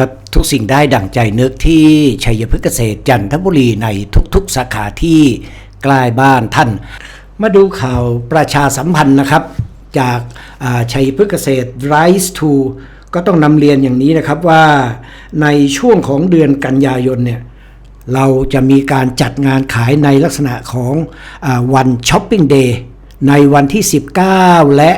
ครับทุกสิ่งได้ดั่งใจนึกที่ชัยพฤกษเกษตรจันทบุรีในทุกๆ สาขาที่ใกล้บ้านท่าน มาดูข่าวประชาสัมพันธ์นะครับ จากาชัยพฤกษเกษตร Rise to ก็ต้องนำเรียนอย่างนี้นะครับว่าในช่วงของเดือนกันยายนเนี่ยเราจะมีการจัดงานขายในลักษณะของอวันช้อปปิ้งเดย์ในวันที่ 19 และ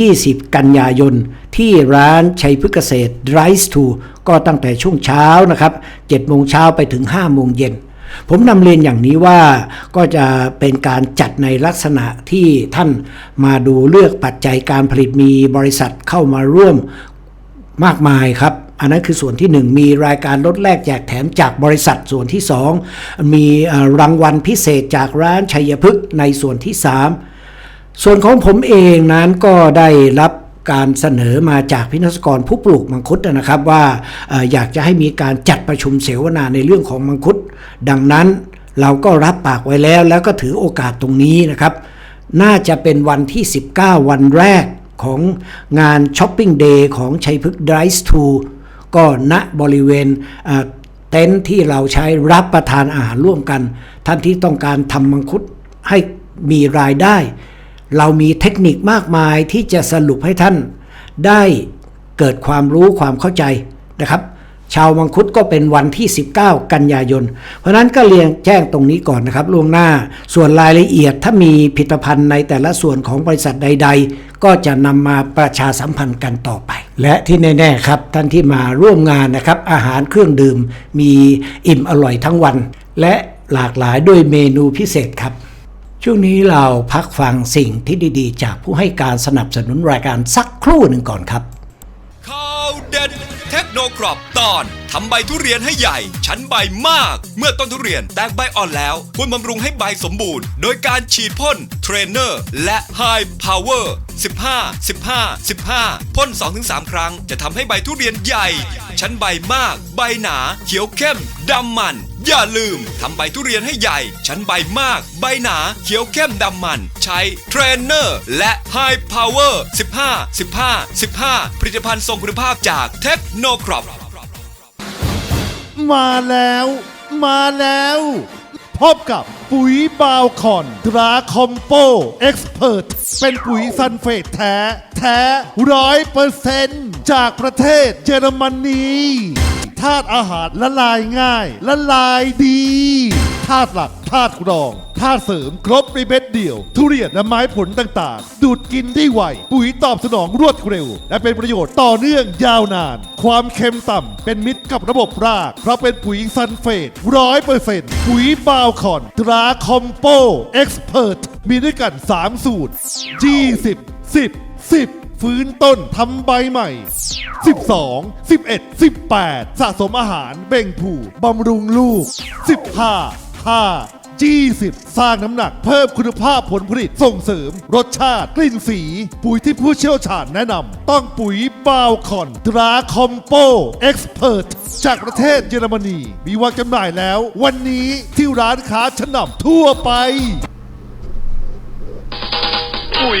20 กันยายน ที่ร้านชัยพฤกษเกษตร Rise to ก็ตั้งแต่ช่วงเช้านะครับ7โมงเช้าไปถึง5โมงเย็นผมนำเรียนอย่างนี้ว่าก็จะเป็นการจัดในลักษณะที่ท่านมาดูเลือกปัจจัยการผลิตมีบริษัทเข้ามาร่วมมากมายครับ อันนั้นคือส่วนที่ 1 มีรายการลดแลกแจกแถมจากบริษัทส่วนที่ 2 มีรางวัลพิเศษจากร้านชัยพฤกษ์ในส่วนที่ 3 ส่วนของผมเองนั้นก็ได้รับ การเสนอมาจากพินักกรผู้ปลูกมังคุดนะครับว่าอยากจะให้มีการจัดประชุมเสวนาในเรื่องของมังคุด ดังนั้นเราก็รับปากไว้แล้ว แล้วก็ถือโอกาสตรงนี้นะครับ น่าจะเป็นวันที่ 19 วันแรกของงานช้อปปิ้งเดย์ของชัยพฤกษ์ Drive to ก็ณบริเวณเต็นท์ที่เราใช้รับประทานอาหารร่วมกัน ท่านที่ต้องการทำมังคุดให้มีรายได้ เรามีเทคนิคมากมายที่จะสรุปให้ท่านได้เกิดความรู้ความเข้าใจนะครับ ชาวมังคุดก็เป็นวันที่ 19 กันยายน เพราะนั้นก็เรียงแจ้งตรงนี้ก่อนนะครับล่วงหน้าส่วนรายละเอียดถ้ามีผลิตภัณฑ์ในแต่ละส่วนของบริษัทใด ๆ ก็จะนำมาประชาสัมพันธ์กันต่อไป และที่แน่ๆครับท่านที่มาร่วมงานนะครับ อาหารเครื่องดื่มมีอิ่มอร่อยทั้งวัน และหลากหลายด้วยเมนูพิเศษครับ ช่วงนี้เราพักฟังสิ่งที่ดีๆ จากผู้ให้การสนับสนุนรายการสักครู่หนึ่งก่อนครับข่าวเด็ดเทค นครอปตอนทำใบทุเรียนให้ใหญ่ ชั้นใบมาก เมื่อต้นทุเรียนแตกใบอ่อนแล้ว ควรบำรุงให้ใบสมบูรณ์ โดยการฉีดพ่นเทรนเนอร์และ High Power 15 15 15 พ่น 2-3 ครั้ง จะทำให้ใบทุเรียนใหญ่ ชั้นใบมาก ใบหนา เขียวเข้มดำมัน อย่าลืมทำใบทุเรียนให้ใหญ่ ชั้นใบมาก ใบหนา เขียวเข้มดำมัน ใช้เทรนเนอร์และ High Power 15 15 15 ผลิตภัณฑ์ทรงคุณภาพจากเทคโนครอปมาแล้ว มาแล้ว พบกับปุ๋ยบาวคอนดราคอมโปเอ็กซ์เพรเป็นปุ๋ยซันเฟตแท้ แท้ร้อยเปอร์เซนต์จากประเทศเยอรมนีธาตุอาหารละลายง่าย ละลายดี ธาตุหลักธาตุรองธาตุเสริมครบในเม็ดเดียว ทุเรียนและไม้ผลต่างๆ ดูดกินได้ไว ปุ๋ยตอบสนองรวดเร็ว และเป็นประโยชน์ต่อเนื่องยาวนาน ความเค็มต่ำเป็นมิตรกับระบบราก เพราะเป็นปุ๋ยซันเฟตร้อยเปอร์เซ็นต์ปุ๋ยบาวคอนตราคอมโปเอ็กซ์เพรสมีด้วยกัน 3 สูตร 20 10 10ฟื้นต้นทำใบใหม่ 12 11 18 สะสมอาหารเบ่งผูบำรุงลูก 15 5 20 สร้างน้ำหนักเพิ่มคุณภาพผลผลิตส่งเสริม รสชาติ กลิ่นสี ปุ๋ยที่ผู้เชี่ยวชาญแนะนำต้องปุ๋ยบาวคอนตราคอมโปเอ็กซ์เพรจากประเทศเยอรมนี มีวางจำหน่ายแล้ว วันนี้ที่ร้านค้าชั้นนำทั่วไป ปุ๋ย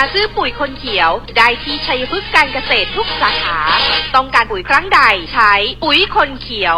ซื้อปุ๋ยคนเขียว ได้ที่ชัยพฤกษ์การเกษตรทุกสาขา ต้องการปุ๋ยครั้งใดใช้ปุ๋ยคนเขียว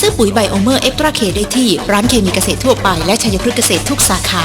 ซื้อปุ๋ยไบโอเมอร์เอ็กตร้าเคได้ที่ร้านเคมีเกษตรทั่วไปและชัยพฤกษ์เกษตรทุกสาขา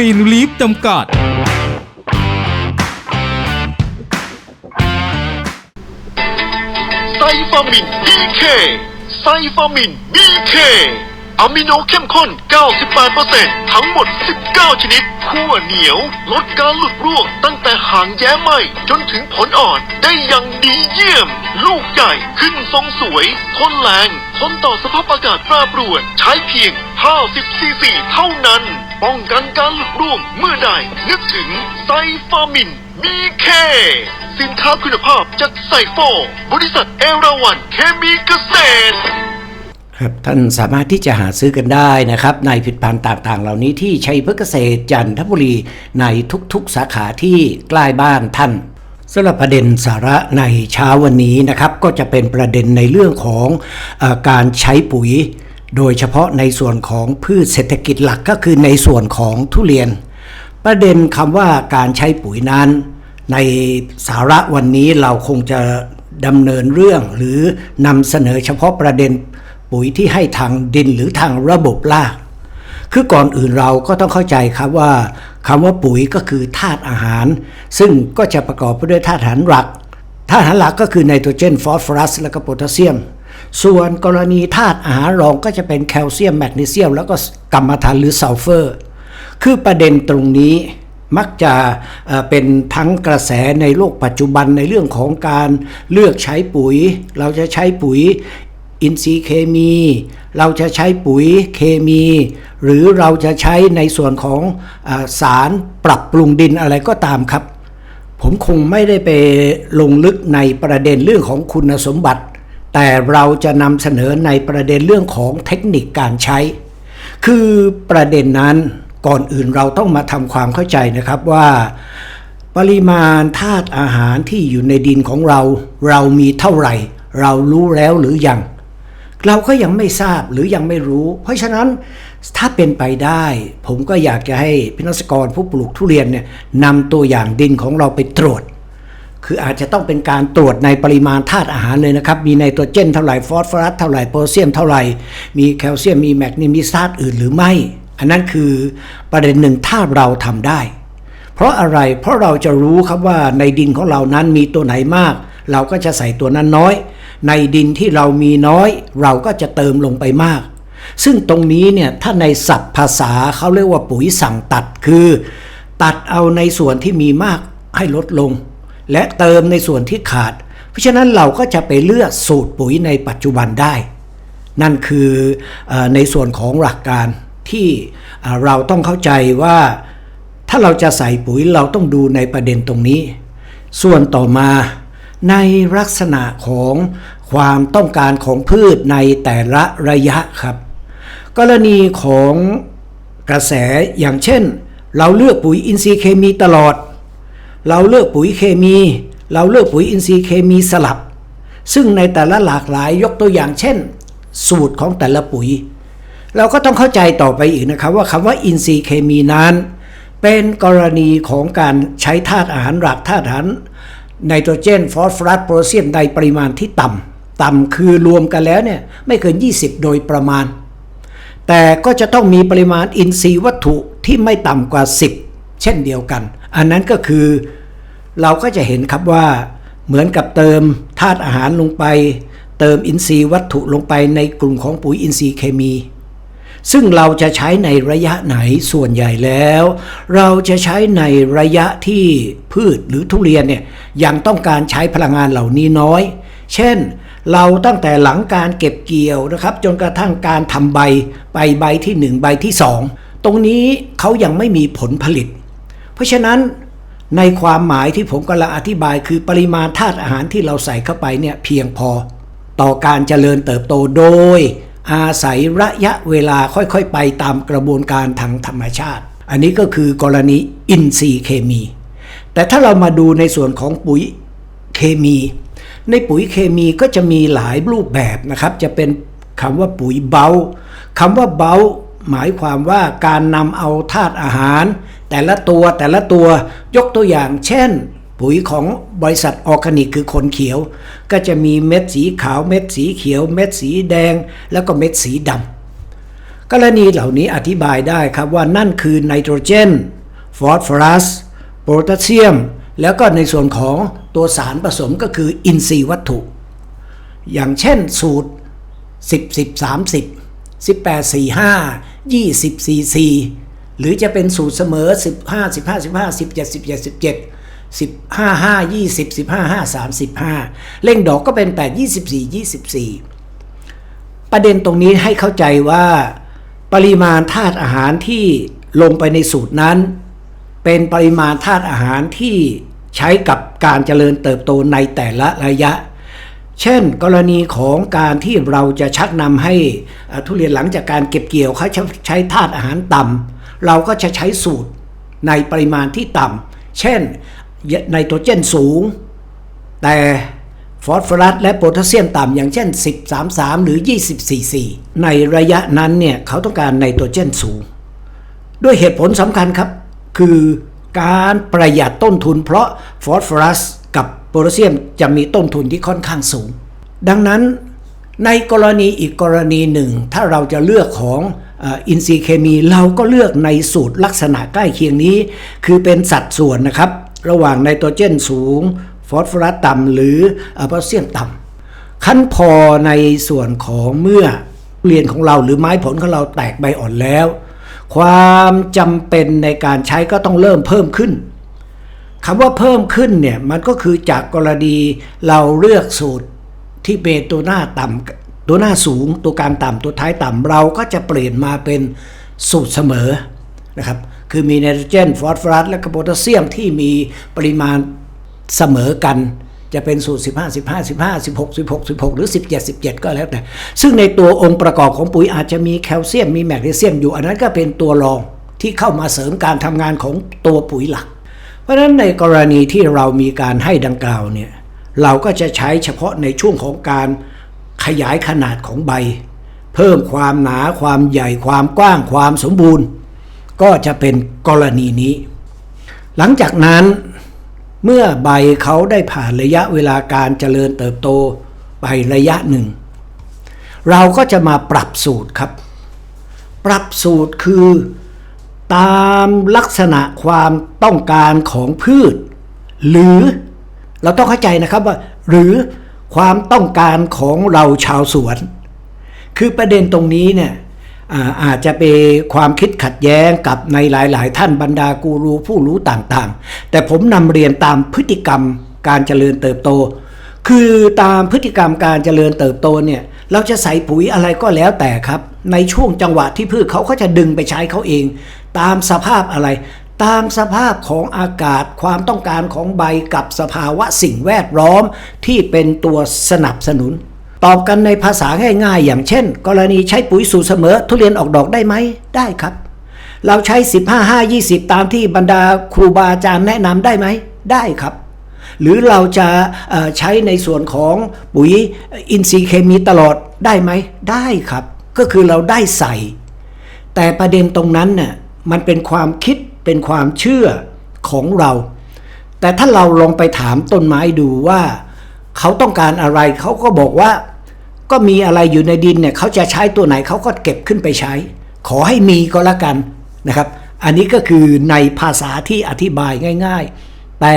รีนลีฟจำกัด ไซฟามิน BK ไซฟามิน BK อะมิโนเข้มข้น 98%ทั้งหมด 19 ชนิดขั้วเหนียว ลดการหลุดร่วงตั้งแต่หางแย้ไหมจนถึงผลอ่อนได้อย่างดีเยี่ยม ลูกใหญ่ขึ้นทรงสวย ทนแรง ทนต่อสภาพอากาศแปรปรวน ใช้เพียง 50 ซีซีเท่านั้น ป้องกันการหลุดร่วงเมื่อใด นึกถึงไซฟามิน BK สินค้าคุณภาพจากไซโฟบริษัทเอราวันเคมีเกษตร ท่านสามารถที่จะหาซื้อกันได้นะครับ ในผลิตภัณฑ์ต่างๆ เหล่านี้ที่ชัยพฤกษเกษตรจันทบุรีในทุกๆ สาขาที่ใกล้บ้านท่านสำหรับประเด็นสาระในเช้าวันนี้นะครับก็จะเป็นประเด็นในเรื่องของอการใช้ปุ๋ย โดยเฉพาะในส่วนของพืชเศรษฐกิจหลักก็คือในส่วนของทุเรียน ประเด็นคำว่าการใช้ปุ๋ยนั้น ในสาระวันนี้เราคงจะดำเนินเรื่องหรือนำเสนอเฉพาะประเด็น ปุ๋ยที่ให้ทางดินหรือทางระบบราก คือก่อนอื่นเราก็ต้องเข้าใจครับว่าคำว่าปุ๋ยก็คือธาตุอาหาร ซึ่งก็จะประกอบไปด้วยธาตุอาหารหลักธาตุอาหารหลักก็คือไนโตรเจนฟอสฟอรัสและก็โพแทสเซียม ส่วนกรณีธาตุอาหารรองก็จะเป็นแคลเซียมแมกนีเซียมแล้วก็กัมมันถันหรือซัลเฟอร์ คือประเด็นตรงนี้มักจะเป็นทั้งกระแสในโลกปัจจุบันในเรื่องของการเลือกใช้ปุ๋ย เราจะใช้ปุ๋ย อินทรีย์เคมี เราจะใช้ปุ๋ยเคมี หรือเราจะใช้ในส่วนของอสารปรับปรุงดินอะไรก็ตามครับ ผมคงไม่ได้ไปลงลึกในประเด็นเรื่องของคุณสมบัติ แต่เราจะนำเสนอในประเด็นเรื่องของเทคนิคการใช้ คือประเด็นนั้นก่อนอื่นเราต้องมาทำความเข้าใจนะครับว่าปริมาณธาตุอาหารที่อยู่ในดินของเรา เรามีเท่าไหร่ เรารู้แล้วหรือยัง เราก็ยังไม่ทราบหรือยังไม่รู้ เพราะฉะนั้นถ้าเป็นไปได้ ผมก็อยากจะให้พินักกรผู้ปลูกทุเรียนเนี่ยนำตัวอย่างดินของเราไปตรวจ คืออาจจะต้องเป็นการตรวจในปริมาณธาตุอาหารเลยนะครับ มีไนโตรเจนเท่าไหร่ฟอสฟอรัสเท่าไหร่โพแทสเซียมเท่าไหร่ มีแคลเซียมมีแมกนีมีธาตุอื่นหรือไม่ อันนั้นคือประเด็นหนึ่งถ้าเราทำได้ เพราะอะไรเพราะเราจะรู้ครับว่าในดินของเรานั้นมีตัวไหนมาก เราก็จะใส่ตัวนั้นน้อย ในดินที่เรามีน้อย เราก็จะเติมลงไปมาก ซึ่งตรงนี้เนี่ยถ้าในศัพท์ภาษาเขาเรียกว่าปุ๋ยสั่งตัดคือ ตัดเอาในส่วนที่มีมากให้ลดลง และเติมในส่วนที่ขาด เพราะฉะนั้นเราก็จะไปเลือกสูตรปุ๋ยในปัจจุบันได้ นั่นคืออในส่วนของหลักการที่เราต้องเข้าใจว่าถ้าเราจะใส่ปุ๋ยเราต้องดูในประเด็นตรงนี้ ส่วนต่อมา ในลักษณะของความต้องการของพืชในแต่ละระยะครับ กรณีของกระแสอย่างเช่น เราเลือกปุ๋ยอินทรีย์เคมีตลอด เราเลือกปุ๋ยเคมี เราเลือกปุ๋ยอินทรีย์เคมีสลับ ซึ่งในแต่ละหลากหลายยกตัวอย่างเช่น สูตรของแต่ละปุ๋ย เราก็ต้องเข้าใจต่อไปอีกนะครับว่าคำว่าอินทรีย์เคมีนั้น เป็นกรณีของการใช้ธาตุอาหารหลักธาตุอาหาร ไนโตรเจนฟอสฟอรัสโพแทสเซียมในปริมาณที่ต่ำต่ำคือรวมกันแล้วเนี่ยไม่เกิน 20 โดยประมาณ แต่ก็จะต้องมีปริมาณอินทรีย์วัตถุที่ไม่ต่ำกว่า 10 เช่นเดียวกัน อันนั้นก็คือเราก็จะเห็นครับว่าเหมือนกับเติมธาตุอาหารลงไป เติมอินทรีย์วัตถุลงไปในกลุ่มของปุ๋ยอินทรีย์เคมี ซึ่งเราจะใช้ในระยะไหนส่วนใหญ่แล้ว เราจะใช้ในระยะที่พืชหรือทุเรียนเนี่ยยังต้องการใช้พลังงานเหล่านี้น้อย เช่น เราตั้งแต่หลังการเก็บเกี่ยวนะครับ จนกระทั่งการทำใบไปใบที่ 1 ใบที่ 2 ตรงนี้เขายังไม่มีผลผลิต เพราะฉะนั้นในความหมายที่ผมกำลังอธิบายคือปริมาณธาตุอาหารที่เราใส่เข้าไปเนี่ยเพียงพอ ต่อการเจริญเติบโตโดย อาศัยระยะเวลาค่อยๆ ไปตามกระบวนการทางธรรมชาติ อันนี้ก็คือกรณีอินทรีย์เคมี แต่ถ้าเรามาดูในส่วนของปุ๋ยเคมี ในปุ๋ยเคมีก็จะมีหลายรูปแบบนะครับ จะเป็นคำว่าปุ๋ยเบาคำว่าเบาหมายความว่าการนำเอาธาตุอาหาร แต่ละตัวแต่ละตัวยกตัวอย่างเช่น ปุ๋ยของบริษัทออร์แกนิกคือคนเขียว ก็จะมีเม็ดสีขาวเม็ดสีเขียว เม็ดสีแดง แล้วก็เม็ดสีดำกรณีเหล่านี้อธิบายได้ครับว่านั่นคือไนโตรเจนฟอสฟอรัสโพแทสเซียม แล้วก็ในส่วนของตัวสารผสมก็คืออินทรีย์วัตถุ อย่างเช่นสูตร 10 10 30 18 45 20 44หรือจะเป็นสูตรเสมอ 15 15 15 17 17 17 15 5 20 15 5 35 เร่งดอกก็เป็น 8 24 24 ประเด็นตรงนี้ให้เข้าใจว่าปริมาณธาตุอาหารที่ลงไปในสูตรนั้น เป็นปริมาณธาตุอาหารที่ใช้กับการเจริญเติบโตในแต่ละระยะ เช่น กรณีของการที่เราจะชักนำให้ทุเรียนหลังจากการเก็บเกี่ยวเขาใช้ใช้ธาตุอาหารต่ำเราก็จะใช้สูตรในปริมาณที่ต่ำเช่น ไนโตรเจนสูง แต่ฟอสฟอรัสและโพแทสเซียมต่ำอย่างเช่น 10 33 หรือ 20 44 ในระยะนั้นเนี่ยเขาต้องการไนโตรเจนสูง ด้วยเหตุผลสำคัญครับ คือการประหยัดต้นทุน เพราะฟอสฟอรัสกับโพแทสเซียมจะมีต้นทุนที่ค่อนข้างสูง ดังนั้นในกรณีอีกกรณีหนึ่ง ถ้าเราจะเลือกของอินทรีย์เคมีเราก็เลือกในสูตรลักษณะใกล้เคียงนี้ คือเป็นสัดส่วนนะครับ ระหว่างไนโตรเจนสูง ฟอสฟอรัสต่ำหรือเอ่อโพแทสเซียมต่ำขั้นพอในส่วนของเมื่อเรียนของเราหรือไม้ผลของเราแตกใบอ่อนแล้ว ความจำเป็นในการใช้ก็ต้องเริ่มเพิ่มขึ้นคำว่าเพิ่มขึ้นเนี่ยมันก็คือจากกรณีเราเลือกสูตรที่เป็นตัวหน้าต่ำตัวหน้าสูง ตัวกลางต่ำตัวท้ายต่ำเราก็จะเปลี่ยนมาเป็นสูตรเสมอนะครับ คือมีไนโตรเจนฟอสฟอรัสและโพแทสเซียมที่มีปริมาณเสมอกันจะเป็นสูตร 15 15 15 16 16 16 หรือ 17 17 ก็แล้วแต่ ซึ่งในตัวองค์ประกอบของปุ๋ยอาจจะมีแคลเซียมมีแมกนีเซียมอยู่ อันนั้นก็เป็นตัวรองที่เข้ามาเสริมการทำงานของตัวปุ๋ยหลัก เพราะฉะนั้นในกรณีที่เรามีการให้ดังกล่าวเนี่ยเราก็จะใช้เฉพาะในช่วงของการขยายขนาดของใบ เพิ่มความหนาความใหญ่ความกว้างความสมบูรณ์ ก็จะเป็นกรณีนี้ หลังจากนั้น เมื่อใบเขาได้ผ่านระยะเวลาการเจริญเติบโตไประยะหนึ่ง เราก็จะมาปรับสูตรครับ ปรับสูตรคือ ตามลักษณะความต้องการของพืช หรือเราต้องเข้าใจนะครับว่า หรือความต้องการของเราชาวสวน คือประเด็นตรงนี้เนี่ย อาอาจจะเป็นความคิดขัดแย้งกับในหลาย ๆ ท่านบรรดากูรูผู้รู้ต่าง ๆ แต่ผมนำเรียนตามพฤติกรรมการเจริญเติบโต คือตามพฤติกรรมการเจริญเติบโตเนี่ยเราจะใส่ปุ๋ยอะไรก็แล้วแต่ครับ ในช่วงจังหวะที่พืชเขาก็จะดึงไปใช้เขาเอง ตามสภาพอะไร ตามสภาพของอากาศความต้องการของใบกับสภาวะสิ่งแวดล้อมที่เป็นตัวสนับสนุน ตอบกันในภาษาง่ายๆ อย่างเช่น กรณีใช้ปุ๋ยสูตรเสมอ ทุเรียนออกดอกได้ไหมได้ครับ เราใช้ 15 5 20 ตามที่บรรดาครูบาอาจารย์แนะนำได้ไหมได้ครับ หรือเราจะใช้ในส่วนของปุ๋ยอินทรีย์เคมีตลอดได้ไหมได้ครับ ก็คือเราได้ใส่ แต่ประเด็นตรงนั้นน่ะมันเป็นความคิดเป็นความเชื่อของเรา แต่ถ้าเราลองไปถามต้นไม้ดูว่า เขาต้องการอะไรเขาก็บอกว่า ก็มีอะไรอยู่ในดินเนี่ยเขาจะใช้ตัวไหนเขาก็เก็บขึ้นไปใช้ ขอให้มีก็แล้วกันนะครับ อันนี้ก็คือในภาษาที่อธิบายง่าย ๆ แต่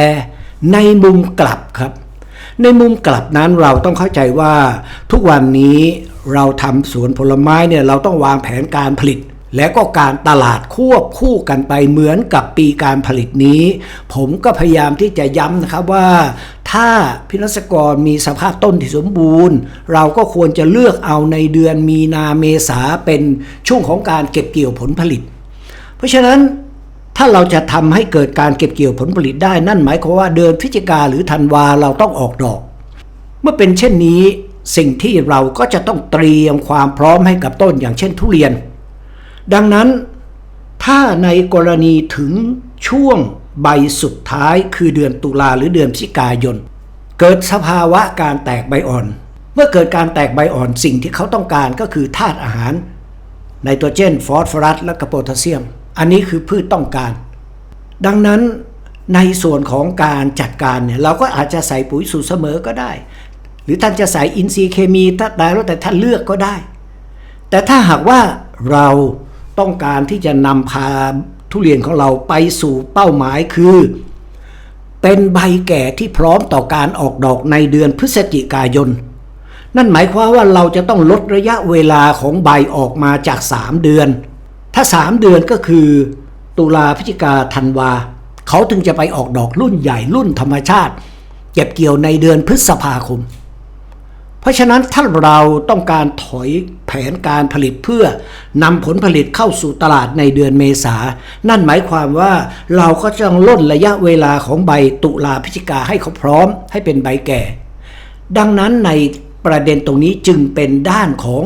ในมุมกลับครับ ในมุมกลับนั้นเราต้องเข้าใจว่าทุกวันนี้เราทำสวนผลไม้เนี่ยเราต้องวางแผนการผลิต และก็การตลาดควบคู่กันไปเหมือนกับปีการผลิตนี้ ผมก็พยายามที่จะย้ำนะครับว่า ถ้าพินักกรมีสภาพต้นที่สมบูรณ์ เราก็ควรจะเลือกเอาในเดือนมีนาเมษาเป็นช่วงของการเก็บเกี่ยวผลผลิต เพราะฉะนั้นถ้าเราจะทำให้เกิดการเก็บเกี่ยวผลผลิตได้นั่นหมายความว่าเดือนพฤศจิกาหรือธันวาเราต้องออกดอก เมื่อเป็นเช่นนี้สิ่งที่เราก็จะต้องเตรียมความพร้อมให้กับต้นอย่างเช่นทุเรียน ดังนั้นถ้าในกรณีถึงช่วงใบสุดท้ายคือเดือนตุลาหรือเดือนพฤศจิกายน เกิดสภาวะการแตกใบอ่อน เมื่อเกิดการแตกใบอ่อนสิ่งที่เขาต้องการก็คือธาตุอาหารไนโตรเจน ฟอสฟอรัส และกโพแทสเซียม อันนี้คือพืชต้องการ ดังนั้นในส่วนของการจัดการเนี่ยเราก็อาจจะใส่ปุ๋ยสูตรเสมอก็ได้ หรือท่านจะใส่อินทรีย์เคมีถ้าได้แล้วแต่ท่านเลือกก็ได้ แต่ถ้าหากว่าเรา ต้องการที่จะนำพาทุเรียนของเราไปสู่เป้าหมายคือ เป็นใบแก่ที่พร้อมต่อการออกดอกในเดือนพฤศจิกายน นั่นหมายความว่าเราจะต้องลดระยะเวลาของใบออกมาจาก 3 เดือน ถ้า 3 เดือนก็คือ ตุลาพฤศจิกาธันวา เขาถึงจะไปออกดอกรุ่นใหญ่รุ่นธรรมชาติ เก็บเกี่ยวในเดือนพฤษภาคม เพราะฉะนั้นถ้าเราต้องการถอยแผนการผลิตเพื่อนำผลผลิตเข้าสู่ตลาดในเดือนเมษา นั่นหมายความว่าเราก็จะต้องล่นระยะเวลาของใบตุลาพฤศจิกาให้เขาพร้อม ให้เป็นใบแก่ ดังนั้นในประเด็นตรงนี้จึงเป็นด้านของ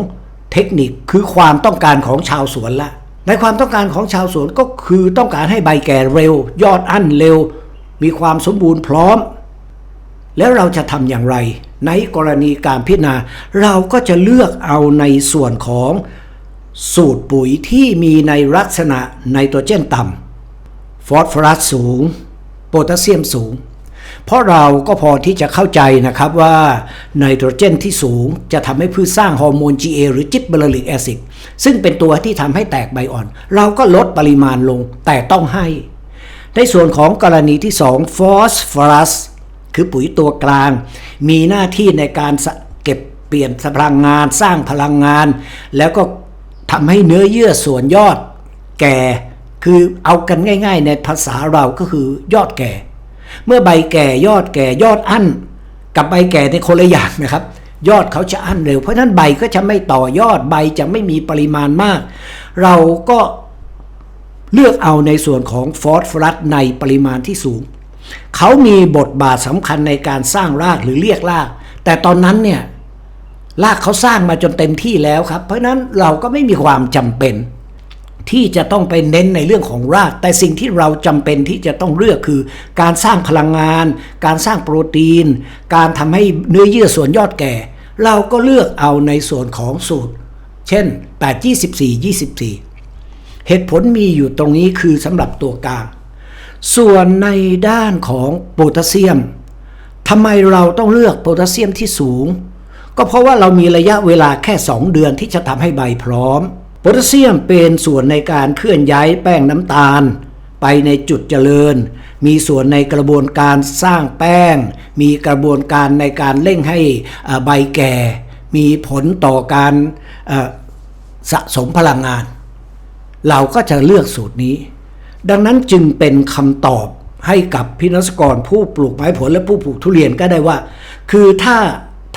เทคนิคคือความต้องการของชาวสวนละในความต้องการของชาวสวนก็คือต้องการให้ใบแก่เร็ว ยอดอั้นเร็ว มีความสมบูรณ์พร้อม แล้วเราจะทำอย่างไร ในกรณีการพิจารณา เราก็จะเลือกเอาในส่วนของสูตรปุ๋ยที่มีในลักษณะไนโตรเจนต่ำฟอสฟอรัสสูง โพแทสเซียมสูง เพราะเราก็พอที่จะเข้าใจนะครับว่าไนโตรเจนที่สูงจะทำให้พืชสร้างฮอร์โมน GA หรือจิบเบอร์ลิกแอซิดซึ่งเป็นตัวที่ทำให้แตกใบอ่อน เราก็ลดปริมาณลงแต่ต้องให้ ในส่วนของกรณีที่ 2 ฟอสฟอรัส คือปุ๋ยตัวกลาง มีหน้าที่ในการเก็บเปลี่ยนพลังงาน สร้างพลังงาน แล้วก็ทำให้เนื้อเยื่อส่วนยอดแก่ คือเอากันง่าย ๆ ในภาษาเราก็คือยอดแก่ เมื่อใบแก่ยอดแก่ยอดอั้น กับใบแก่ในคนละอย่างนะครับ ยอดเขาจะอั้นเร็ว เพราะฉะนั้นใบก็จะไม่ต่อยอดใบจะไม่มีปริมาณมาก เราก็เลือกเอาในส่วนของฟอสฟอรัสในปริมาณที่สูง เขามีบทบาทสำคัญในการสร้างรากหรือเรียกราก แต่ตอนนั้นเนี่ยรากเขาสร้างมาจนเต็มที่แล้วครับ เพราะฉะนั้นเราก็ไม่มีความจำเป็น ที่จะต้องไปเน้นในเรื่องของราก แต่สิ่งที่เราจำเป็นที่จะต้องเลือกคือ การสร้างพลังงาน การสร้างโปรตีน การทำให้เนื้อเยื่อส่วนยอดแก่ เราก็เลือกเอาในส่วนของสูตร เช่น 8 24 24 เหตุผลมีอยู่ตรงนี้คือสำหรับตัวกลาง ส่วนในด้านของโพแทสเซียมทำไมเราต้องเลือกโพแทสเซียมที่สูง ก็เพราะว่าเรามีระยะเวลาแค่ 2 เดือนที่จะทำให้ใบพร้อมโพแทสเซียมเป็นส่วนในการเคลื่อนย้ายแป้งน้ำตาล ไปในจุดเจริญ มีส่วนในกระบวนการสร้างแป้ง มีกระบวนการในการเร่งให้อ่าใบแก่ มีผลต่อการสะสมพลังงาน เราก็จะเลือกสูตรนี้ ดังนั้นจึงเป็นคำตอบให้กับพินักกรผู้ปลูกไม้ผลและผู้ปลูกทุเรียนก็ได้ว่า คือถ้า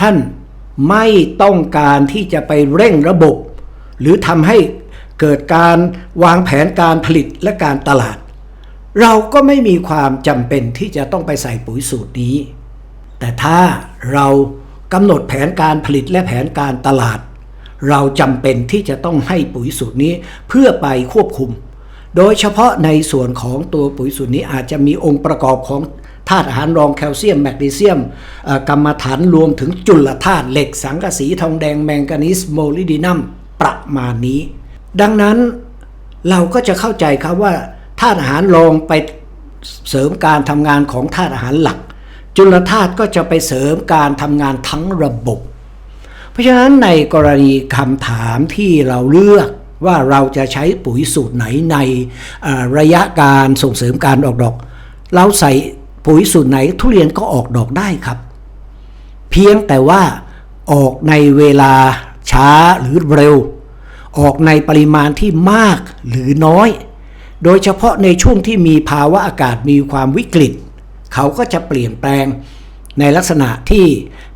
ท่านไม่ต้องการที่จะไปเร่งระบบ หรือทำให้เกิดการวางแผนการผลิตและการตลาด เราก็ไม่มีความจำเป็นที่จะต้องไปใส่ปุ๋ยสูตรนี้ แต่ถ้าเรากำหนดแผนการผลิตและแผนการตลาด เราจำเป็นที่จะต้องให้ปุ๋ยสูตรนี้เพื่อไปควบคุม โดยเฉพาะในส่วนของตัวปุ๋ยสูตรนี้อาจจะมีองค์ประกอบของธาตุอาหารรองแคลเซียมแมกนีเซียมกรรมฐานรวมถึงจุลธาตุเหล็กสังกะสีทองแดงแมงกานีสโมลิดินัมประมาณนี้ ดังนั้นเราก็จะเข้าใจครับว่าธาตุอาหารรองไปเสริมการทำงานของธาตุอาหารหลัก จุลธาตุก็จะไปเสริมการทำงานทั้งระบบ เพราะฉะนั้นในกรณีคำถามที่เราเลือก ว่าเราจะใช้ปุ๋ยสูตรไหนในระยะการส่งเสริมการออกดอก เราใส่ปุ๋ยสูตรไหนทุเรียนก็ออกดอกได้ครับ เพียงแต่ว่าออกในเวลาช้าหรือเร็ว ออกในปริมาณที่มากหรือน้อย โดยเฉพาะในช่วงที่มีภาวะอากาศมีความวิกฤต เขาก็จะเปลี่ยนแปลงในลักษณะที่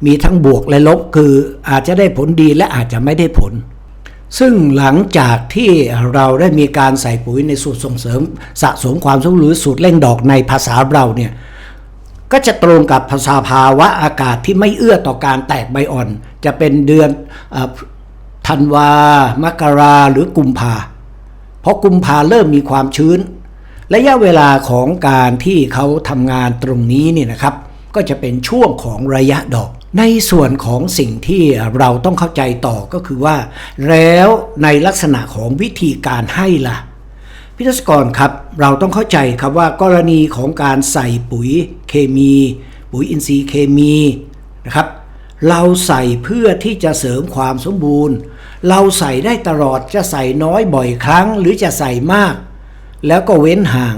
มีทั้งบวกและลบคืออาจจะได้ผลดีและอาจจะไม่ได้ผล ซึ่งหลังจากที่เราได้มีการใส่ปุ๋ยในสูตรส่งเสริม สะสมความสมบูรณ์หรือสูตรเร่งดอกในภาษาเราเนี่ยก็จะตรงกับภาษาภาวะอากาศที่ไม่เอื้อต่อการแตกใบอ่อน จะเป็นเดือนธันวา มกราหรือกุมภาเพราะกุมภาเริ่มมีความชื้น ระยะเวลาของการที่เขาทำงานตรงนี้เนี่ยนะครับ ก็จะเป็นช่วงของระยะดอก ในส่วนของสิ่งที่เราต้องเข้าใจต่อก็คือว่า แล้วในลักษณะของวิธีการให้ล่ะ พิทัศกรครับเราต้องเข้าใจครับว่ากรณีของการใส่ปุ๋ยเคมี ปุ๋ยอินทรีย์เคมีนะครับ เราใส่เพื่อที่จะเสริมความสมบูรณ์ เราใส่ได้ตลอดจะใส่น้อยบ่อยครั้ง หรือจะใส่มาก แล้วก็เว้นห่าง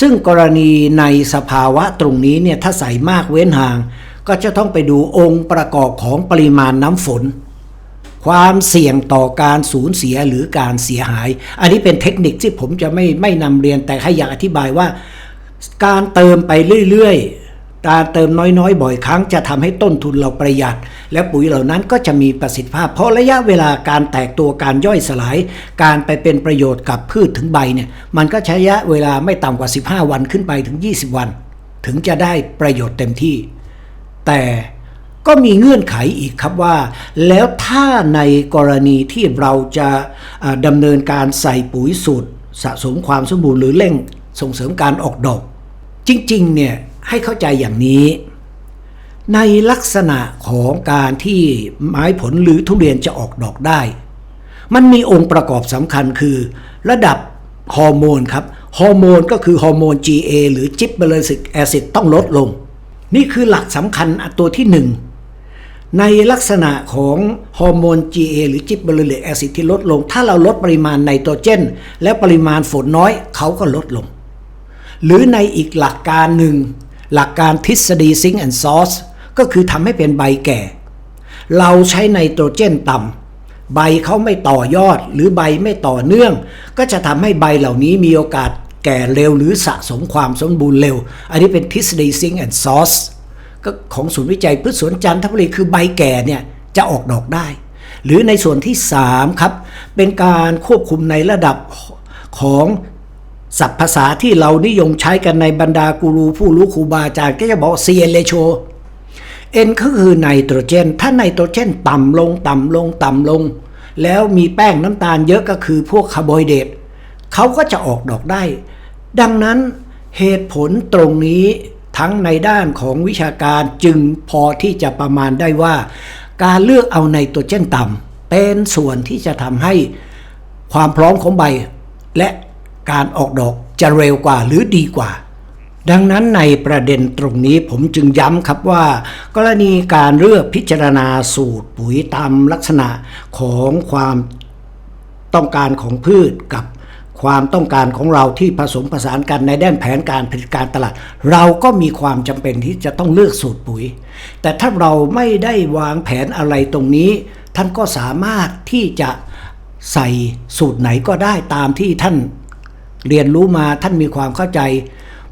ซึ่งกรณีในสภาวะตรงนี้เนี่ยถ้าใส่มากเว้นห่าง ก็จะต้องไปดูองค์ประกอบของปริมาณน้ำฝน ความเสี่ยงต่อการสูญเสียหรือการเสียหาย อันนี้เป็นเทคนิคที่ผมจะไม่ไม่นำเรียนแต่ให้อยากอธิบายว่า การเติมไปเรื่อยๆการเติมน้อยๆ บ่อยครั้งจะทำให้ต้นทุนเราประหยัด และปุ๋ยเหล่านั้นก็จะมีประสิทธิภาพ เพราะระยะเวลาการแตกตัวการย่อยสลาย การไปเป็นประโยชน์กับพืชถึงใบเนี่ยมันก็ใช้ระยะเวลาไม่ต่ำกว่า 15 วันขึ้นไปถึง 20 วัน ถึงจะได้ประโยชน์เต็มที่ แต่ก็มีเงื่อนไขอีกครับว่า แล้วถ้าในกรณีที่เราจะดำเนินการใส่ปุ๋ยสูตร สะสมความสมบูรณ์หรือเร่งส่งเสริมการออกดอก จริงๆเนี่ยให้เข้าใจอย่างนี้ ในลักษณะของการที่ไม้ผลหรือทุเรียนจะออกดอกได้ มันมีองค์ประกอบสำคัญคือ ระดับฮอร์โมนครับฮอร์โมนก็คือฮอร์โมน GA หรือจิบเบอร์ซิกแอซิดต้องลดลง นี่คือหลักสำคัญตัวที่หนึ่งในลักษณะของฮอร์โมน GA หรือจิบเบอร์ลิกแอซิดที่ลดลง ถ้าเราลดปริมาณไนโตรเจน และปริมาณฝนน้อยเขาก็ลดลง หรือในอีกหลักการหนึ่ง หลักการทฤษฎีซิงค์แอนด์ซอสก็คือทำให้เป็นใบแก่ เราใช้ไนโตรเจนต่ำใบเขาไม่ต่อยอดหรือใบไม่ต่อเนื่อง ก็จะทำให้ใบเหล่านี้มีโอกาส แก่เร็วหรือสะสมความสมบูรณ์เร็ว อันนี้เป็นทฤษฎีซิงแอนด์ซอสก็ของศูนย์วิจัยพืชสวนจันทบุรีคือใบแก่เนี่ยจะออกดอกได้ หรือในส่วนที่ 3 ครับ เป็นการควบคุมในระดับของศัพท์ภาษาที่เรานิยมใช้กันในบรรดากูรูผู้รู้ครูบาอาจารย์ก็จะบอก CN ratio N ก็คือไนโตรเจน ถ้าไนโตรเจนต่ำลงต่ำลงต่ำลง แล้วมีแป้งน้ำตาลเยอะก็คือพวกคาร์โบไฮเดรตเขาก็จะออกดอกได้ ดังนั้นเหตุผลตรงนี้ทั้งในด้านของวิชาการจึงพอที่จะประมาณได้ว่า การเลือกเอาไนโตรเจนต่ำเป็นส่วนที่จะทำให้ความพร้อมของใบ และการออกดอกจะเร็วกว่าหรือดีกว่า ดังนั้นในประเด็นตรงนี้ผมจึงย้ำครับว่า กรณีการเลือกพิจารณาสูตรปุ๋ยตามลักษณะของความต้องการของพืชกับ ความต้องการของเราที่ผสมผสานกันในด้านแผนการผลิตการตลาด เราก็มีความจำเป็นที่จะต้องเลือกสูตรปุ๋ย แต่ถ้าเราไม่ได้วางแผนอะไรตรงนี้ ท่านก็สามารถที่จะใส่สูตรไหนก็ได้ตามที่ท่านเรียนรู้มาท่านมีความเข้าใจ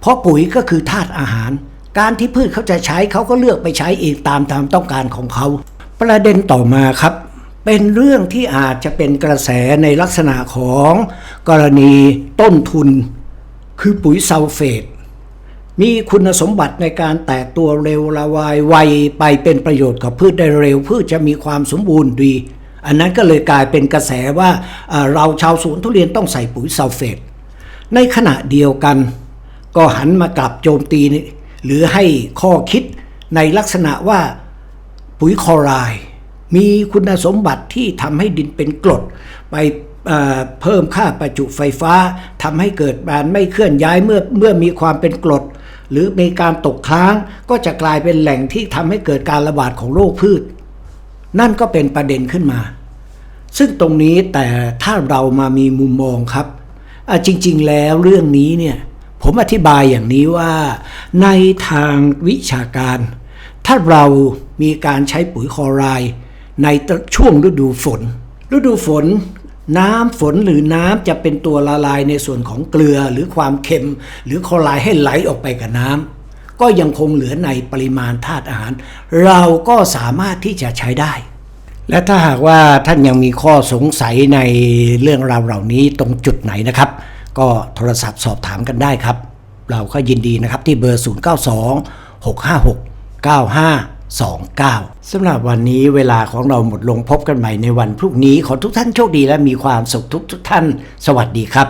เพราะปุ๋ยก็คือธาตุอาหาร การที่พืชเขาจะใช้เขาก็เลือกไปใช้เองตามตามต้องการของเขา ประเด็นต่อมาครับ เป็นเรื่องที่อาจจะเป็นกระแสในลักษณะของกรณีต้นทุน คือปุ๋ยซัลเฟต มีคุณสมบัติในการแตกตัวเร็วละวายไวไปเป็นประโยชน์กับพืชได้เร็ว พืชจะมีความสมบูรณ์ดี อันนั้นก็เลยกลายเป็นกระแสว่าเราชาวสวนทุเรียนต้องใส่ปุ๋ยซัลเฟต ในขณะเดียวกัน ก็หันมากลับโจมตีนี่หรือให้ข้อคิดในลักษณะว่าปุ๋ยคอไรด์ มีคุณสมบัติที่ทำให้ดินเป็นกรด ไปเพิ่มค่าประจุไฟฟ้าทำให้เกิดการไม่เคลื่อนย้ายเมื่อเมื่อมีความเป็นกรด หรือมีการตกค้างก็จะกลายเป็นแหล่งที่ทำให้เกิดการระบาดของโรคพืช นั่นก็เป็นประเด็นขึ้นมา ซึ่งตรงนี้แต่ถ้าเรามามีมุมมองครับจริง ๆ แล้วเรื่องนี้เนี่ยผมอธิบายอย่างนี้ว่า ในทางวิชาการ ถ้าเรามีการใช้ปุ๋ยคลอไรด์ ในช่วงฤดูฝน ฤดูฝน น้ำฝนหรือน้ำจะเป็นตัวละลายในส่วนของเกลือหรือความเค็ม หรือคลอไรด์ให้ไหลออกไปกับน้ำก็ยังคงเหลือในปริมาณธาตุอาหาร เราก็สามารถที่จะใช้ได้และถ้าหากว่าท่านยังมีข้อสงสัยในเรื่องราวเหล่านี้ตรงจุดไหนนะครับ ก็โทรศัพท์สอบถามกันได้ครับ เราก็ยินดีนะครับที่เบอร์ 092 656 29 สำหรับวันนี้เวลาของเราหมดลงพบกันใหม่ในวันพรุ่งนี้ ขอทุกท่านโชคดีและมีความสุขทุกทุกท่าน สวัสดีครับ